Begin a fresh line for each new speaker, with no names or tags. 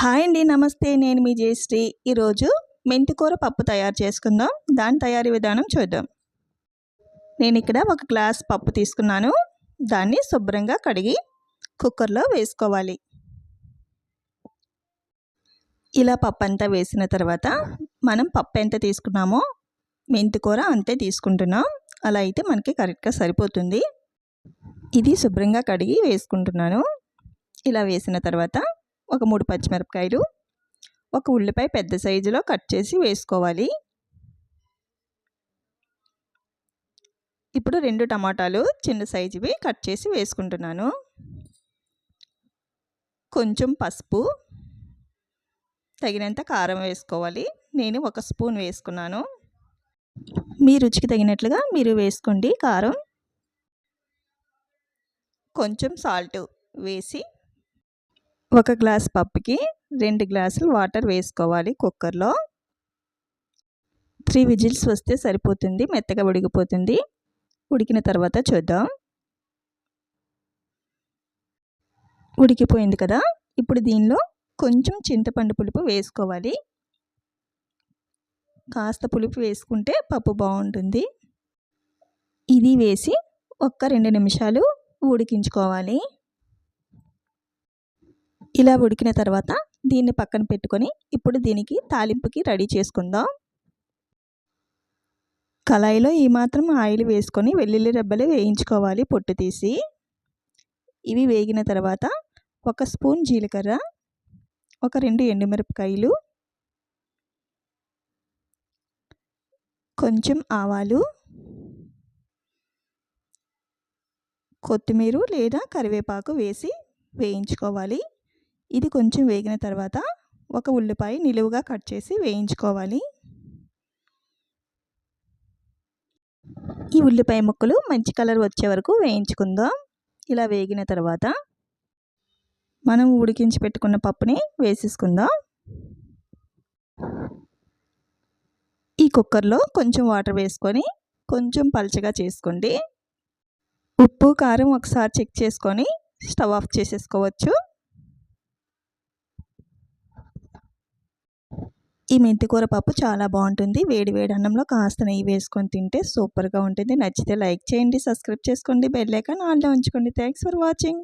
Hi అండి నమస్తే. నేను మీ జయశ్రీ. ఈరోజు మెంతికూర పప్పు తయారు చేసుకుందాం. దాని తయారీ విధానం చూద్దాం. నేను ఇక్కడ ఒక గ్లాస్ పప్పు తీసుకున్నాను. దాన్ని శుభ్రంగా కడిగి కుక్కర్లో వేసుకోవాలి. ఇలా పప్పు అంతా వేసిన తర్వాత మనం పప్పు ఎంత తీసుకున్నామో మెంతికూర అంతే తీసుకుంటున్నాం. అలా అయితే మనకి కరెక్ట్గా సరిపోతుంది. ఇది శుభ్రంగా కడిగి వేసుకుంటున్నాను. ఇలా వేసిన తర్వాత ఒక మూడు పచ్చిమిరపకాయలు ఒక ఉల్లిపాయ పెద్ద సైజులో కట్ చేసి వేసుకోవాలి. ఇప్పుడు రెండు టమాటాలు చిన్న సైజువి కట్ చేసి వేసుకుంటున్నాను. కొంచెం పసుపు తగినంత కారం వేసుకోవాలి. నేను ఒక స్పూన్ వేసుకున్నాను. మీ రుచికి తగినట్లుగా మీరు వేసుకోండి కారం. కొంచెం సాల్ట్ వేసి ఒక గ్లాస్ పప్పుకి రెండు గ్లాసులు వాటర్ వేసుకోవాలి కుక్కర్లో. త్రీ విజిల్స్ వస్తే సరిపోతుంది మెత్తగా ఉడికిపోతుంది. ఉడికిన తర్వాత చూద్దాం. ఉడికిపోయింది కదా? ఇప్పుడు దీనిలో కొంచెం చింతపండు పులుపు వేసుకోవాలి. కాస్త పులుపు వేసుకుంటే పప్పు బాగుంటుంది. ఇది వేసి ఒక్క రెండు నిమిషాలు ఉడికించుకోవాలి. ఇలా ఉడికిన తర్వాత దీన్ని పక్కన పెట్టుకొని ఇప్పుడు దీనికి తాలింపుకి రెడీ చేసుకుందాం. కళాయిలో ఈ మాత్రం ఆయిల్ వేసుకొని వెల్లుల్లి రెబ్బలు వేయించుకోవాలి పొట్టు తీసి. ఇవి వేగిన తర్వాత ఒక స్పూన్ జీలకర్ర ఒక రెండు ఎండుమిరపకాయలు కొంచెం ఆవాలు కొత్తిమీర లేదా కరివేపాకు వేసి వేయించుకోవాలి. ఇది కొంచెం వేగిన తర్వాత ఒక ఉల్లిపాయ నిలువుగా కట్ చేసి వేయించుకోవాలి. ఈ ఉల్లిపాయ ముక్కలు మంచి కలర్ వచ్చే వరకు వేయించుకుందాం. ఇలా వేగిన తర్వాత మనం ఉడికించి పెట్టుకున్న పప్పుని వేసేసుకుందాం. ఈ కుక్కర్లో కొంచెం వాటర్ వేసుకొని కొంచెం పలచగా చేసుకోండి. ఉప్పు కారం ఒకసారి చెక్ చేసుకొని స్టవ్ ఆఫ్ చేసేసుకోవచ్చు. ఈ మెంతికూర పప్పు చాలా బాగుంటుంది. వేడి వేడి అన్నంలో కాస్త నెయ్యి వేసుకొని తింటే సూపర్గా ఉంటుంది. నచ్చితే లైక్ చేయండి సబ్స్క్రైబ్ చేసుకోండి బెల్ ఐకాన్ ఆన్లో ఉంచుకోండి. Thanks for watching.